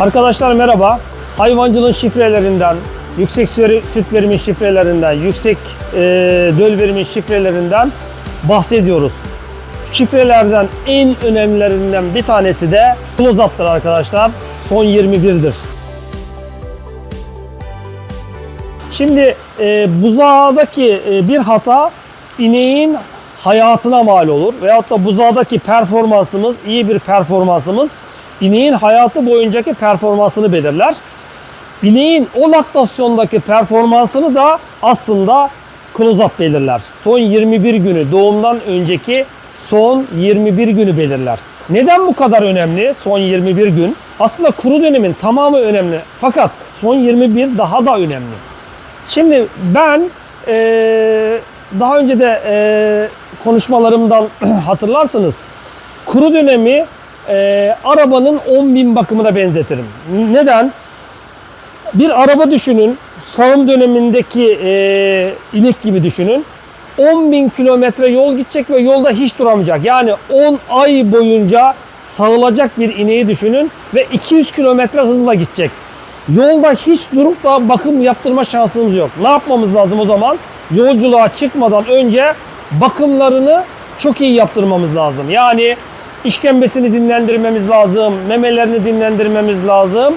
Arkadaşlar merhaba. Hayvancılığın şifrelerinden, yüksek süt verimi şifrelerinden, yüksek e, döl verimi şifrelerinden bahsediyoruz. Şifrelerden en önemlilerinden bir tanesi de close-up'tır arkadaşlar. Son 21'dir. Şimdi e, buzağdaki e, bir hata ineğin hayatına mal olur. Veyahut da buzağdaki performansımız, iyi bir performansımız ineğin hayatı boyuncaki performansını belirler. İneğin o laktasyondaki performansını da aslında close-up belirler. Son 21 günü, doğumdan önceki son 21 günü belirler. Neden bu kadar önemli son 21 gün? Aslında kuru dönemin tamamı önemli. Fakat son 21 daha da önemli. Şimdi ben eee, daha önce de eee, konuşmalarımdan hatırlarsınız. Kuru dönemi eee, arabanın 10 bin bakımına benzetirim. Neden? Bir araba düşünün. Sağım dönemindeki eee, inek gibi düşünün. 10 bin kilometre yol gidecek ve yolda hiç duramayacak. Yani 10 ay boyunca sağılacak bir ineği düşünün ve 200 kilometre hızla gidecek. Yolda hiç durup da bakım yaptırma şansımız yok. Ne yapmamız lazım o zaman? Yolculuğa çıkmadan önce bakımlarını çok iyi yaptırmamız lazım. Yani işkembesini dinlendirmemiz lazım, memelerini dinlendirmemiz lazım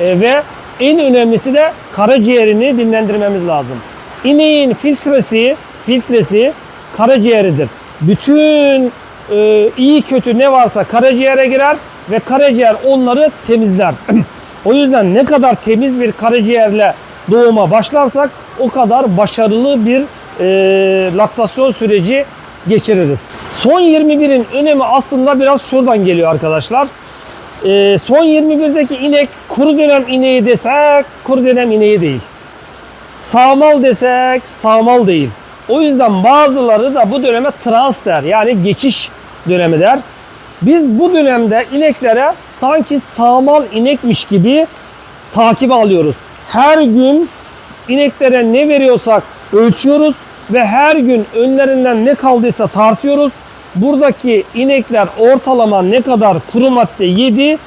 e, ve en önemlisi de karaciğerini dinlendirmemiz lazım. İneğin filtresi, filtresi karaciğeridir. Bütün e, iyi kötü ne varsa karaciğere girer ve karaciğer onları temizler. o yüzden ne kadar temiz bir karaciğerle doğuma başlarsak o kadar başarılı bir e, laktasyon süreci geçiririz. Son 21'in önemi aslında biraz şuradan geliyor arkadaşlar. E, son 21'deki inek kuru dönem ineği desek kuru dönem ineği değil. Sağmal desek sağmal değil. O yüzden bazıları da bu döneme trans der. Yani geçiş dönemi der. Biz bu dönemde ineklere sanki sağmal inekmiş gibi takibe alıyoruz. Her gün ineklere ne veriyorsak ölçüyoruz ve her gün önlerinden ne kaldıysa tartıyoruz. Buradaki inekler ortalama ne kadar kuru madde yedi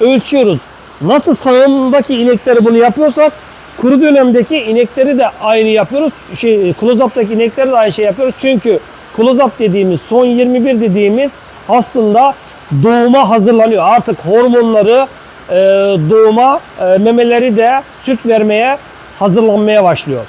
ölçüyoruz. Nasıl sağımdaki inekleri bunu yapıyorsak kuru dönemdeki inekleri de aynı yapıyoruz. Şey, close-up'taki inekleri de aynı şey yapıyoruz. Çünkü close-up dediğimiz son 21 dediğimiz aslında doğuma hazırlanıyor. Artık hormonları e, doğuma e, memeleri de süt vermeye hazırlanmaya başlıyor.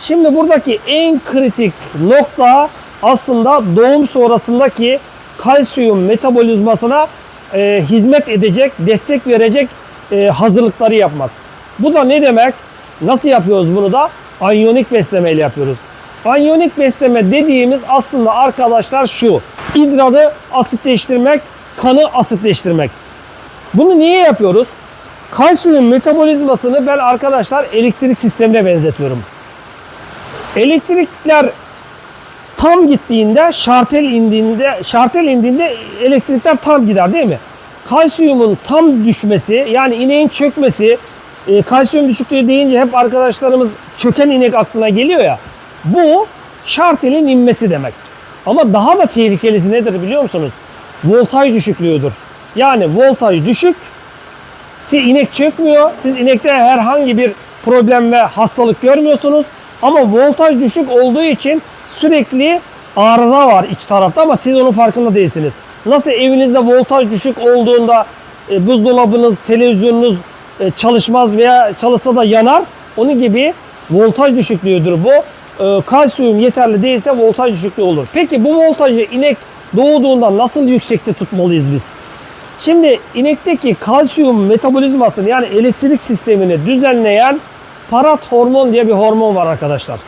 Şimdi buradaki en kritik nokta aslında doğum sonrasındaki kalsiyum metabolizmasına e, hizmet edecek, destek verecek e, hazırlıkları yapmak. Bu da ne demek? Nasıl yapıyoruz bunu da? Anyonik beslemeyle yapıyoruz. Anyonik besleme dediğimiz aslında arkadaşlar şu. İdrarı asitleştirmek, kanı asitleştirmek. Bunu niye yapıyoruz? Kalsiyum metabolizmasını ben arkadaşlar elektrik sistemine benzetiyorum. Elektrikler tam gittiğinde, şartel indiğinde, şartel indiğinde elektrikler tam gider değil mi? Kalsiyumun tam düşmesi, yani ineğin çökmesi, e, kalsiyum düşüklüğü deyince hep arkadaşlarımız çöken inek aklına geliyor ya. Bu şartelin inmesi demek. Ama daha da tehlikelisi nedir biliyor musunuz? Voltaj düşüklüğüdür. Yani voltaj düşük, siz inek çökmüyor. Siz inekte herhangi bir problem ve hastalık görmüyorsunuz. Ama voltaj düşük olduğu için sürekli arıza var iç tarafta ama siz onun farkında değilsiniz. Nasıl evinizde voltaj düşük olduğunda e, buzdolabınız, televizyonunuz e, çalışmaz veya çalışsa da yanar. Onun gibi voltaj düşüklüğüdür bu. E, kalsiyum yeterli değilse voltaj düşüklüğü olur. Peki bu voltajı inek doğduğunda nasıl yüksekte tutmalıyız biz? Şimdi inekteki kalsiyum metabolizmasını yani elektrik sistemini düzenleyen parat hormon diye bir hormon var arkadaşlar.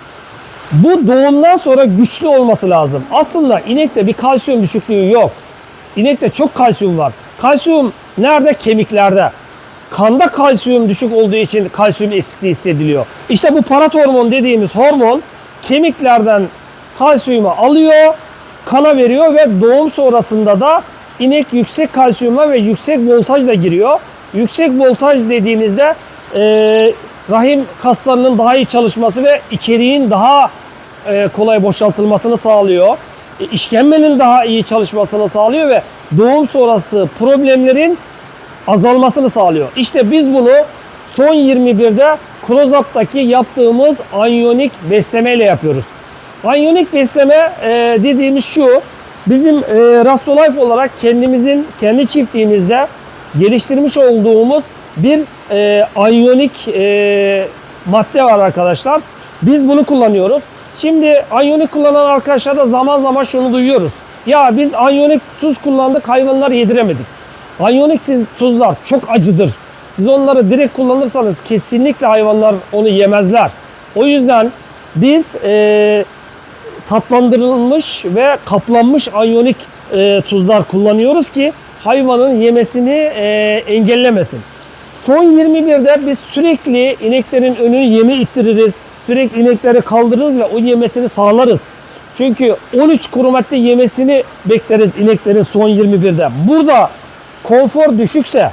Bu doğumdan sonra güçlü olması lazım. Aslında inekte bir kalsiyum düşüklüğü yok. İnekte çok kalsiyum var. Kalsiyum nerede? Kemiklerde. Kanda kalsiyum düşük olduğu için kalsiyum eksikliği hissediliyor. İşte bu parat hormon dediğimiz hormon kemiklerden kalsiyumu alıyor, kana veriyor ve doğum sonrasında da inek yüksek kalsiyumla ve yüksek voltajla giriyor. Yüksek voltaj dediğimizde e, rahim kaslarının daha iyi çalışması ve içeriğin daha kolay boşaltılmasını sağlıyor. E, işkembenin daha iyi çalışmasını sağlıyor ve doğum sonrası problemlerin azalmasını sağlıyor. İşte biz bunu son 21'de Close-Up'taki yaptığımız anyonik besleme ile yapıyoruz. Anyonik besleme e, dediğimiz şu, bizim e, Rastolife olarak kendimizin, kendi çiftliğimizde geliştirmiş olduğumuz bir e, anyonik e, madde var arkadaşlar. Biz bunu kullanıyoruz. Şimdi anyonik kullanan arkadaşlar da zaman zaman şunu duyuyoruz. Ya biz anyonik tuz kullandık hayvanları yediremedik. Anyonik tuzlar çok acıdır. Siz onları direkt kullanırsanız kesinlikle hayvanlar onu yemezler. O yüzden biz e, tatlandırılmış ve kaplanmış anyonik e, tuzlar kullanıyoruz ki hayvanın yemesini e, engellemesin. Son 21'de biz sürekli ineklerin önünü yeme ittiririz. Sürekli inekleri kaldırırız ve o yemesini sağlarız. Çünkü 13 kuru madde yemesini bekleriz ineklerin son 21'de. Burada konfor düşükse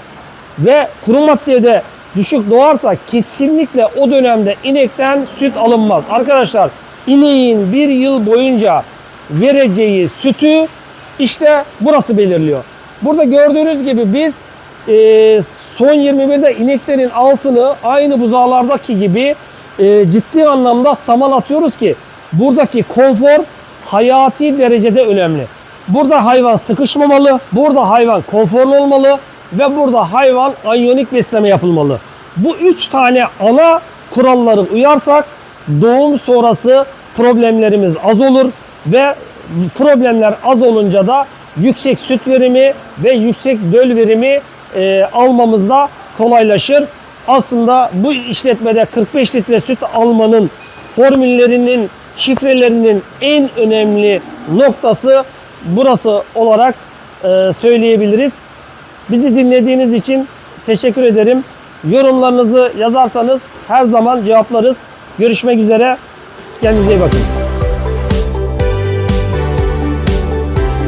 ve kuru maddeye de düşük doğarsa kesinlikle o dönemde inekten süt alınmaz. Arkadaşlar ineğin bir yıl boyunca vereceği sütü işte burası belirliyor. Burada gördüğünüz gibi biz e, son 21'de ineklerin altını aynı buzağlardaki gibi e, ciddi anlamda saman atıyoruz ki buradaki konfor hayati derecede önemli. Burada hayvan sıkışmamalı, burada hayvan konforlu olmalı ve burada hayvan anyonik besleme yapılmalı. Bu üç tane ana kuralları uyarsak doğum sonrası problemlerimiz az olur ve problemler az olunca da yüksek süt verimi ve yüksek döl verimi e, almamızda kolaylaşır. Aslında bu işletmede 45 litre süt almanın formüllerinin, şifrelerinin en önemli noktası burası olarak e, söyleyebiliriz. Bizi dinlediğiniz için teşekkür ederim. Yorumlarınızı yazarsanız her zaman cevaplarız. Görüşmek üzere. Kendinize iyi bakın.